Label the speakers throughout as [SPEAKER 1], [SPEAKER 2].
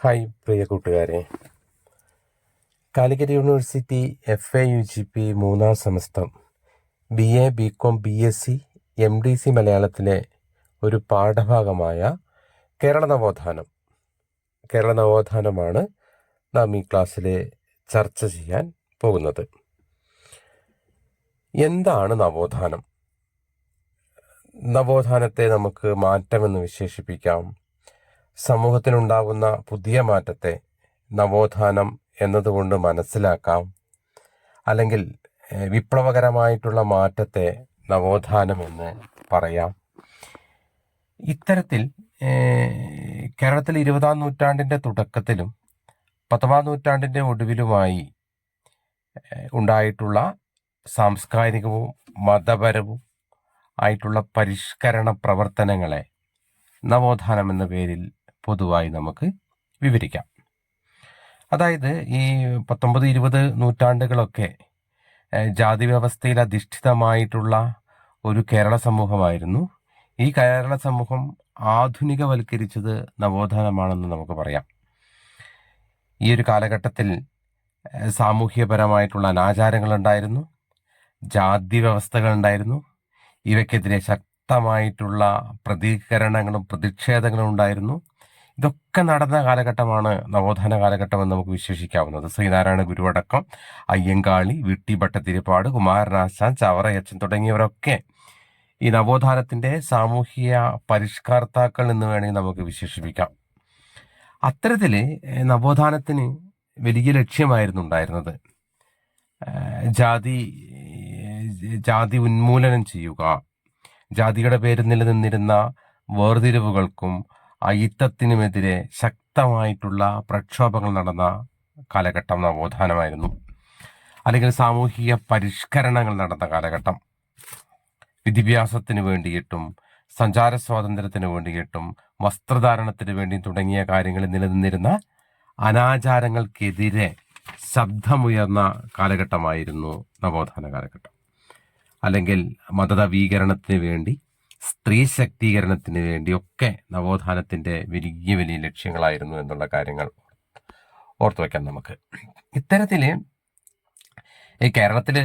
[SPEAKER 1] Hi പ്രിയ കൂട്ടുകാരെ. Calicut university F A U G P മൂന്നാം semester. B A B com B S C M D C മലയാളത്തിലെ ഒരു പാഠഭാഗമായ കേരള നവോത്ഥാനം. കേരള നവോത്ഥാനമാണ് നാം ഈ ക്ലാസ്സിൽ ചർച്ച ചെയ്യാൻ പോകുന്നത്. എന്താണ് നവോത്ഥാനം? നവോത്ഥാനത്തെ നമുക്ക് മാറ്റമെന്ന് വിശേഷിപ്പിക്കാം. സമൂഹത്തിനുണ്ടാകുന്ന പുതിയ മാറ്റത്തെ നവോത്ഥാനം എന്നതുകൊണ്ട് മനസ്സിലാക്കാം. അല്ലെങ്കിൽ വിപ്ലവകരമായിട്ടുള്ള മാറ്റത്തെ നവോത്ഥാനം എന്ന് പറയാം. ഇത്തരത്തിൽ കേരളത്തിൽ ഇരുപതാം നൂറ്റാണ്ടിന്റെ തുടക്കത്തിലും പത്തൊമ്പതാം നൂറ്റാണ്ടിന്റെ ഒടുവിലുമായി ഉണ്ടായിട്ടുള്ള സാംസ്കാരികവും മതപരവും ആയിട്ടുള്ള പരിഷ്കരണ പ്രവർത്തനങ്ങളെ നവോത്ഥാനം എന്ന പേരിൽ പൊതുവായി നമുക്ക് വിവരിക്കാം. അതായത് ഈ പത്തൊമ്പത് ഇരുപത് നൂറ്റാണ്ടുകളൊക്കെ ജാതി വ്യവസ്ഥയിൽ അധിഷ്ഠിതമായിട്ടുള്ള ഒരു കേരള സമൂഹമായിരുന്നു. ഈ കേരള സമൂഹം ആധുനികവൽക്കരിച്ചത് നവോത്ഥാനമാണെന്ന് നമുക്ക് പറയാം. ഈ ഒരു കാലഘട്ടത്തിൽ സാമൂഹ്യപരമായിട്ടുള്ള അനാചാരങ്ങളുണ്ടായിരുന്നു ജാതി വ്യവസ്ഥകളുണ്ടായിരുന്നു ഇവയ്ക്കെതിരെ ശക്തമായിട്ടുള്ള പ്രതികരണങ്ങളും പ്രതിഷേധങ്ങളും ഉണ്ടായിരുന്നു ഇതൊക്കെ നടന്ന കാലഘട്ടമാണ് നവോത്ഥാന കാലഘട്ടം എന്ന് നമുക്ക് വിശേഷിക്കാവുന്നത്. ശ്രീനാരായണ ഗുരുവടക്കം അയ്യങ്കാളി വിട്ടി ഭട്ടതിരിപ്പാട് കുമാരനാശാൻ ചവറയച്ചൻ തുടങ്ങിയവരൊക്കെ ഈ നവോത്ഥാനത്തിന്റെ സാമൂഹിക പരിഷ്കർത്താക്കൾ എന്ന് വേണമെങ്കിൽ നമുക്ക് വിശേഷിപ്പിക്കാം. അത്തരത്തിൽ നവോത്ഥാനത്തിന് വലിയ ലക്ഷ്യമായിരുന്നു ഉണ്ടായിരുന്നത്. ജാതി ജാതി ഉന്മൂലനം ചെയ്യുക ജാതിയുടെ പേരിൽ നിലനിന്നിരുന്ന വേർതിരിവുകൾക്കും അയിത്തത്തിനുമെതിരെ ശക്തമായിട്ടുള്ള പ്രക്ഷോഭങ്ങൾ നടന്ന കാലഘട്ടം നവോത്ഥാനമായിരുന്നു. അല്ലെങ്കിൽ സാമൂഹിക പരിഷ്കരണങ്ങൾ നടന്ന കാലഘട്ടം. വിദ്യാഭ്യാസത്തിന് വേണ്ടിയിട്ടും സഞ്ചാര സ്വാതന്ത്ര്യത്തിന് വേണ്ടിയിട്ടും വസ്ത്രധാരണത്തിന് വേണ്ടി തുടങ്ങിയ കാര്യങ്ങളിൽ നിലനിന്നിരുന്ന അനാചാരങ്ങൾക്കെതിരെ ശബ്ദമുയർന്ന കാലഘട്ടമായിരുന്നു നവോത്ഥാന കാലഘട്ടം. അല്ലെങ്കിൽ മതനവീകരണത്തിന് വേണ്ടി സ്ത്രീ ശക്തീകരണത്തിന് വേണ്ടിയൊക്കെ നവോത്ഥാനത്തിന്റെ വലിയ വലിയ ലക്ഷ്യങ്ങളായിരുന്നു എന്നുള്ള കാര്യങ്ങൾ ഓർത്തു വയ്ക്കാം നമുക്ക്. ഇത്തരത്തിൽ ഈ കേരളത്തിൽ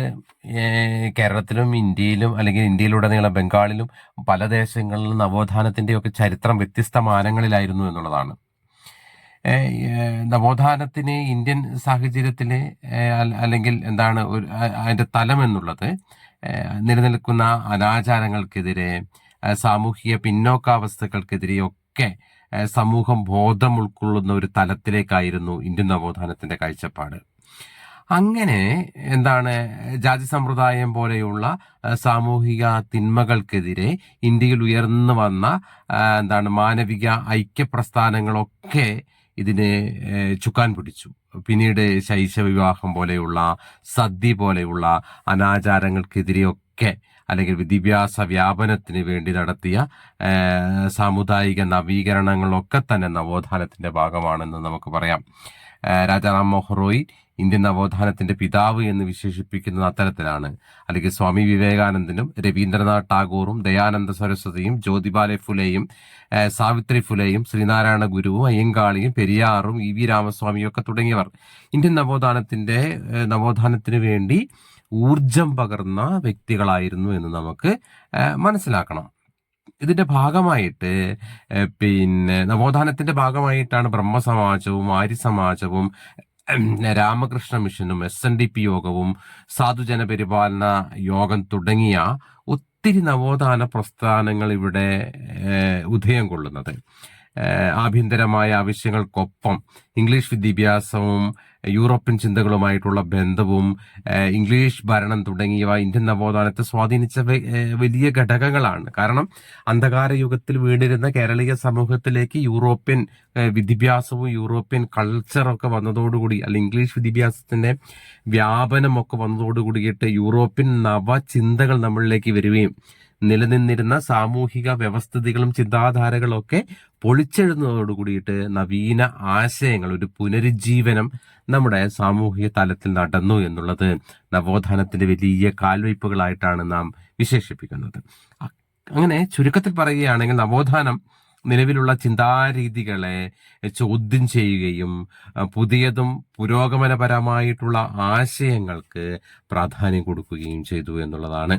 [SPEAKER 1] കേരളത്തിലും ഇന്ത്യയിലും അല്ലെങ്കിൽ ഇന്ത്യയിലുടനീളം ബംഗാളിലും പല ദേശങ്ങളിലും നവോത്ഥാനത്തിന്റെയൊക്കെ ചരിത്രം വ്യത്യസ്ത മാനങ്ങളിലായിരുന്നു എന്നുള്ളതാണ്. നവോത്ഥാനത്തിന് ഇന്ത്യൻ സാഹചര്യത്തിൽ അല്ലെങ്കിൽ എന്താണ് ഒരു അതിന്റെ തലം എന്നുള്ളത് നിലനിൽക്കുന്ന അനാചാരങ്ങൾക്കെതിരെ സാമൂഹിക പിന്നോക്കാവസ്ഥകൾക്കെതിരെയൊക്കെ സമൂഹം ബോധം ഉൾക്കൊള്ളുന്ന ഒരു തലത്തിലേക്കായിരുന്നു ഇന്ത്യൻ നവോത്ഥാനത്തിന്റെ കാഴ്ചപ്പാട്. അങ്ങനെ എന്താണ് ജാതി സമ്പ്രദായം പോലെയുള്ള സാമൂഹിക തിന്മകൾക്കെതിരെ ഇന്ത്യയിൽ ഉയർന്നു വന്ന എന്താണ് മാനവിക ഐക്യപ്രസ്ഥാനങ്ങളൊക്കെ ഇതിനെ ചുക്കാൻ പിടിച്ചു. പിന്നീട് ശൈശവിവാഹം പോലെയുള്ള സദ്യ പോലെയുള്ള അനാചാരങ്ങൾക്കെതിരെയൊക്കെ അല്ലെങ്കിൽ വിദ്യാഭ്യാസ വ്യാപനത്തിന് വേണ്ടി നടത്തിയ സാമുദായിക നവീകരണങ്ങളൊക്കെ തന്നെ നവോത്ഥാനത്തിന്റെ ഭാഗമാണെന്ന് നമുക്ക് പറയാം. രാജാ രാജാറാം മോഹൻ റോയ് ഇന്ത്യൻ നവോത്ഥാനത്തിന്റെ പിതാവ് എന്ന് വിശേഷിപ്പിക്കുന്ന അത്തരത്തിലാണ്. അല്ലെങ്കിൽ സ്വാമി വിവേകാനന്ദനും രവീന്ദ്രനാഥ് ടാഗോറും ദയാനന്ദ സരസ്വതിയും ജ്യോതിബാലെ ഫുലെയും സാവിത്രി ഫുലെയും ശ്രീനാരായണ ഗുരുവും അയ്യങ്കാളിയും പെരിയാറും ഇ വി രാമസ്വാമിയും ഒക്കെ തുടങ്ങിയവർ ഇന്ത്യൻ നവോത്ഥാനത്തിന്റെ നവോത്ഥാനത്തിന് വേണ്ടി ഊർജം പകർന്ന വ്യക്തികളായിരുന്നു എന്ന് നമുക്ക് മനസ്സിലാക്കണം. ഇതിന്റെ ഭാഗമായിട്ട് പിന്നെ നവോത്ഥാനത്തിന്റെ ഭാഗമായിട്ടാണ് ബ്രഹ്മസമാജവും ആര്യ സമാജവും രാമകൃഷ്ണ മിഷനും എസ് എൻ ഡി പി യോഗവും സാധുജന പരിപാലന യോഗം തുടങ്ങിയ ഒത്തിരി നവോത്ഥാന പ്രസ്ഥാനങ്ങൾ ഇവിടെ ഉദയം കൊള്ളുന്നത്. ആഭ്യന്തരമായ ആവശ്യങ്ങൾക്കൊപ്പം ഇംഗ്ലീഷ് വിദ്യാഭ്യാസവും യൂറോപ്യൻ ചിന്തകളുമായിട്ടുള്ള ബന്ധവും ഇംഗ്ലീഷ് ഭരണം തുടങ്ങിയവ ഇന്ത്യൻ നവോത്ഥാനത്തെ സ്വാധീനിച്ച വലിയ ഘടകങ്ങളാണ്. കാരണം അന്ധകാര യുഗത്തിൽ വീണിരുന്ന കേരളീയ സമൂഹത്തിലേക്ക് യൂറോപ്യൻ വിദ്യാഭ്യാസവും യൂറോപ്യൻ കൾച്ചറൊക്കെ വന്നതോടുകൂടി അല്ലെങ്കിൽ ഇംഗ്ലീഷ് വിദ്യാഭ്യാസത്തിന്റെ വ്യാപനമൊക്കെ വന്നതോടുകൂടിയിട്ട് യൂറോപ്യൻ നവചിന്തകൾ നമ്മളിലേക്ക് വരികയും നിലനിന്നിരുന്ന സാമൂഹിക വ്യവസ്ഥിതികളും ചിന്താധാരകളൊക്കെ പൊളിച്ചെഴുന്നതോടുകൂടിയിട്ട് നവീന ആശയങ്ങൾ ഒരു പുനരുജ്ജീവനം നമ്മുടെ സാമൂഹിക തലത്തിൽ നടന്നു എന്നുള്ളത് നവോത്ഥാനത്തിന്റെ വലിയ കാൽവയ്പുകളായിട്ടാണ് നാം വിശേഷിപ്പിക്കുന്നത്. അങ്ങനെ ചുരുക്കത്തിൽ പറയുകയാണെങ്കിൽ നവോത്ഥാനം നിലവിലുള്ള ചിന്താരീതികളെ ചോദ്യം ചെയ്യുകയും പുതിയതും പുരോഗമനപരമായിട്ടുള്ള ആശയങ്ങൾക്ക് പ്രാധാന്യം കൊടുക്കുകയും ചെയ്തു എന്നുള്ളതാണ്.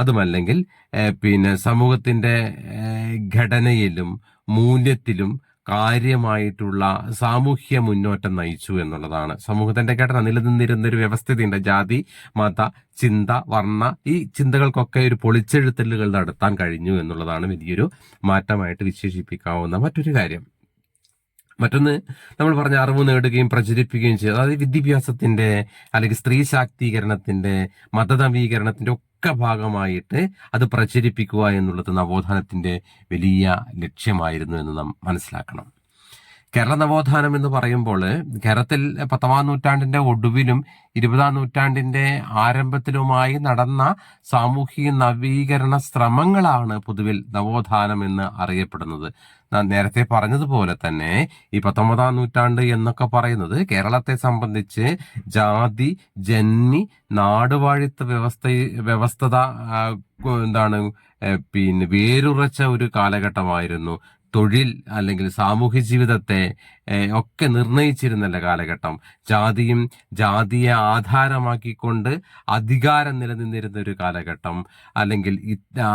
[SPEAKER 1] അതുമല്ലെങ്കിൽ പിന്നെ സമൂഹത്തിന്റെ ഘടനയിലും മൂല്യത്തിലും കാര്യമായിട്ടുള്ള സാമൂഹ്യ മുന്നോട്ടം നയിച്ചു എന്നുള്ളതാണ്. സമൂഹത്തിന്റെ ഘടന നിലനിന്നിരുന്ന ഒരു വ്യവസ്ഥിതിയുണ്ട്. ജാതി മത ചിന്ത വർണ ഈ ചിന്തകൾക്കൊക്കെ ഒരു പൊളിച്ചെഴുത്തലുകൾ നടത്താൻ കഴിഞ്ഞു എന്നുള്ളതാണ് വലിയൊരു മാറ്റമായിട്ട് വിശേഷിപ്പിക്കാവുന്ന മറ്റൊരു കാര്യം. മറ്റൊന്ന് നമ്മൾ പറഞ്ഞ അറിവ് നേടുകയും പ്രചരിപ്പിക്കുകയും ചെയ്യുക അതായത് വിദ്യാഭ്യാസത്തിന്റെ അല്ലെങ്കിൽ സ്ത്രീ ശാക്തീകരണത്തിന്റെ മതനവീകരണത്തിന്റെ ഒക്കെ ഭാഗമായിട്ട് അത് പ്രചരിപ്പിക്കുക എന്നുള്ളത് നവോത്ഥാനത്തിന്റെ വലിയ ലക്ഷ്യമായിരുന്നു എന്ന് നാം മനസ്സിലാക്കണം. കേരള നവോത്ഥാനം എന്ന് പറയുമ്പോൾ കേരളത്തിൽ പത്താം നൂറ്റാണ്ടിന്റെ ഒടുവിലും ഇരുപതാം നൂറ്റാണ്ടിന്റെ ആരംഭത്തിലുമായി നടന്ന സാമൂഹിക നവീകരണ ശ്രമങ്ങളാണ് പൊതുവിൽ നവോത്ഥാനം എന്ന് അറിയപ്പെടുന്നത്. നേരത്തെ പറഞ്ഞതുപോലെ തന്നെ ഈ പത്തൊമ്പതാം നൂറ്റാണ്ട് എന്നൊക്കെ പറയുന്നത് കേരളത്തെ സംബന്ധിച്ച് ജാതി ജന്മി നാടുവാഴിത്ത വ്യവസ്ഥ വ്യവസ്ഥത എന്താണ് പിന്നെ വേരുറച്ച ഒരു കാലഘട്ടമായിരുന്നു. തൊഴിൽ അല്ലെങ്കിൽ സാമൂഹ്യ ജീവിതത്തെ ഒക്കെ നിർണയിച്ചിരുന്നല്ല കാലഘട്ടം. ജാതിയും ജാതിയെ ആധാരമാക്കിക്കൊണ്ട് അധികാരം നിലനിന്നിരുന്ന ഒരു കാലഘട്ടം അല്ലെങ്കിൽ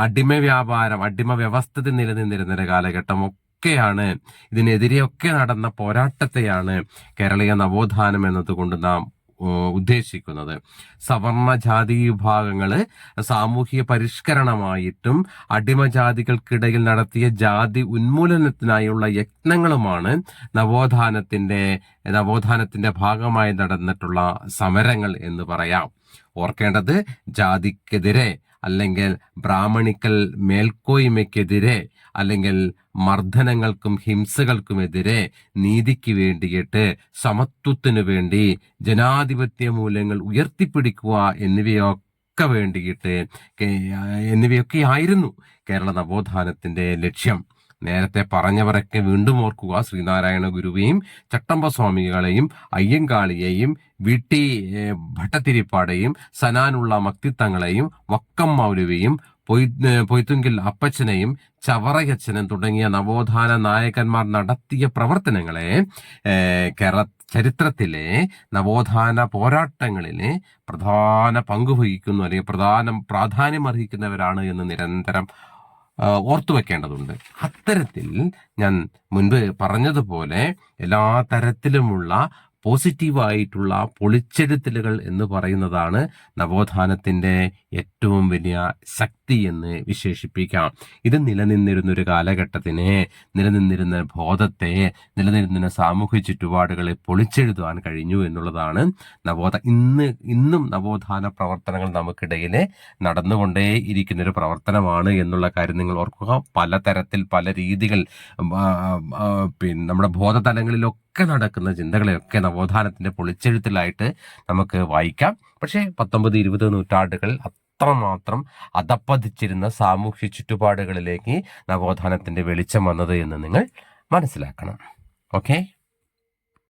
[SPEAKER 1] അടിമ വ്യാപാരം അടിമ വ്യവസ്ഥത നിലനിന്നിരുന്ന ഒരു കാലഘട്ടം ഒക്കെയാണ് ഇതിനെതിരെയൊക്കെ നടന്ന പോരാട്ടത്തെയാണ് കേരളീയ നവോത്ഥാനം എന്നതുകൊണ്ട് നാം ഉദ്ദേശിക്കുന്നത്. സവർണ ജാതി വിഭാഗങ്ങൾ സാമൂഹിക പരിഷ്കരണമായിട്ടും അടിമജാതികൾക്കിടയിൽ നടത്തിയ ജാതി ഉന്മൂലനത്തിനായുള്ള യത്നങ്ങളുമാണ് നവോത്ഥാനത്തിന്റെ നവോത്ഥാനത്തിന്റെ ഭാഗമായി നടന്നിട്ടുള്ള സമരങ്ങൾ എന്ന് പറയാം. ഓർക്കേണ്ടത് ജാതിക്കെതിരെ അല്ലെങ്കിൽ ബ്രാഹ്മണിക്കൽ മേൽക്കോയ്മയ്ക്കെതിരെ അല്ലെങ്കിൽ മർദ്ദനങ്ങൾക്കും ഹിംസകൾക്കുമെതിരെ നീതിക്ക് വേണ്ടിയിട്ട് സമത്വത്തിനു വേണ്ടി ജനാധിപത്യ മൂല്യങ്ങൾ ഉയർത്തിപ്പിടിക്കുക എന്നിവയൊക്കെ വേണ്ടിയിട്ട് എന്നിവയൊക്കെ ആയിരുന്നു കേരള നവോത്ഥാനത്തിന്റെ ലക്ഷ്യം. നേരത്തെ പറഞ്ഞവരൊക്കെ വീണ്ടും ഓർക്കുക ശ്രീനാരായണ ഗുരുവേയും ചട്ടമ്പ സ്വാമികളെയും അയ്യങ്കാളിയെയും വി ടി ഏഹ്, ഭട്ടത്തിരിപ്പാടെയും സനാനുള്ള മക്തിത്തങ്ങളെയും വക്കം മൗലവിയും പൊയ് പൊയ്ത്തുങ്കിൽ അപ്പച്ചനെയും ചവറയച്ചനും തുടങ്ങിയ നവോത്ഥാന നായകന്മാർ നടത്തിയ പ്രവർത്തനങ്ങളെ കേര ചരിത്രത്തിലെ നവോത്ഥാന പോരാട്ടങ്ങളിൽ പ്രധാന പങ്ക് വഹിക്കുന്നു അല്ലെങ്കിൽ പ്രധാന പ്രാധാന്യം അർഹിക്കുന്നവരാണ് എന്ന് നിരന്തരം ഓർത്തു വെക്കേണ്ടതുണ്ട്. അത്തരത്തിൽ ഞാൻ മുൻപ് പറഞ്ഞതുപോലെ എല്ലാ തരത്തിലുമുള്ള പോസിറ്റീവായിട്ടുള്ള പൊളിച്ചെഴുത്തലുകൾ എന്ന് പറയുന്നതാണ് നവോത്ഥാനത്തിന്റെ ഏറ്റവും വലിയ ശക്തി. എന്ന് വിശേഷിപ്പിക്കാം. ഇത് നിലനിന്നിരുന്ന ഒരു കാലഘട്ടത്തിനെ നിലനിന്നിരുന്ന ബോധത്തെ നിലനിന്നിരുന്ന സാമൂഹ്യ ചുറ്റുപാടുകളെ പൊളിച്ചെഴുതുവാൻ കഴിഞ്ഞു എന്നുള്ളതാണ് നവോത്ഥ ഇന്ന് ഇന്നും നവോത്ഥാന പ്രവർത്തനങ്ങൾ നമുക്കിടയിൽ നടന്നുകൊണ്ടേ ഇരിക്കുന്ന ഒരു പ്രവർത്തനമാണ് എന്നുള്ള കാര്യം നിങ്ങൾ ഓർക്കുക. പലതരത്തിൽ പല രീതികൾ പിന്നെ നമ്മുടെ ബോധതലങ്ങളിലൊക്കെ ഒക്കെ നടക്കുന്ന ചിന്തകളെയൊക്കെ നവോത്ഥാനത്തിന്റെ പൊളിച്ചെഴുത്തിലായിട്ട് നമുക്ക് വായിക്കാം. പക്ഷേ പത്തൊമ്പത് ഇരുപത് നൂറ്റാണ്ടുകൾ അത്രമാത്രം അതപ്പതിച്ചിരുന്ന സാമൂഹ്യ ചുറ്റുപാടുകളിലേക്ക് നവോത്ഥാനത്തിന്റെ വെളിച്ചം വന്നത് എന്ന് നിങ്ങൾ മനസ്സിലാക്കണം. ഓക്കെ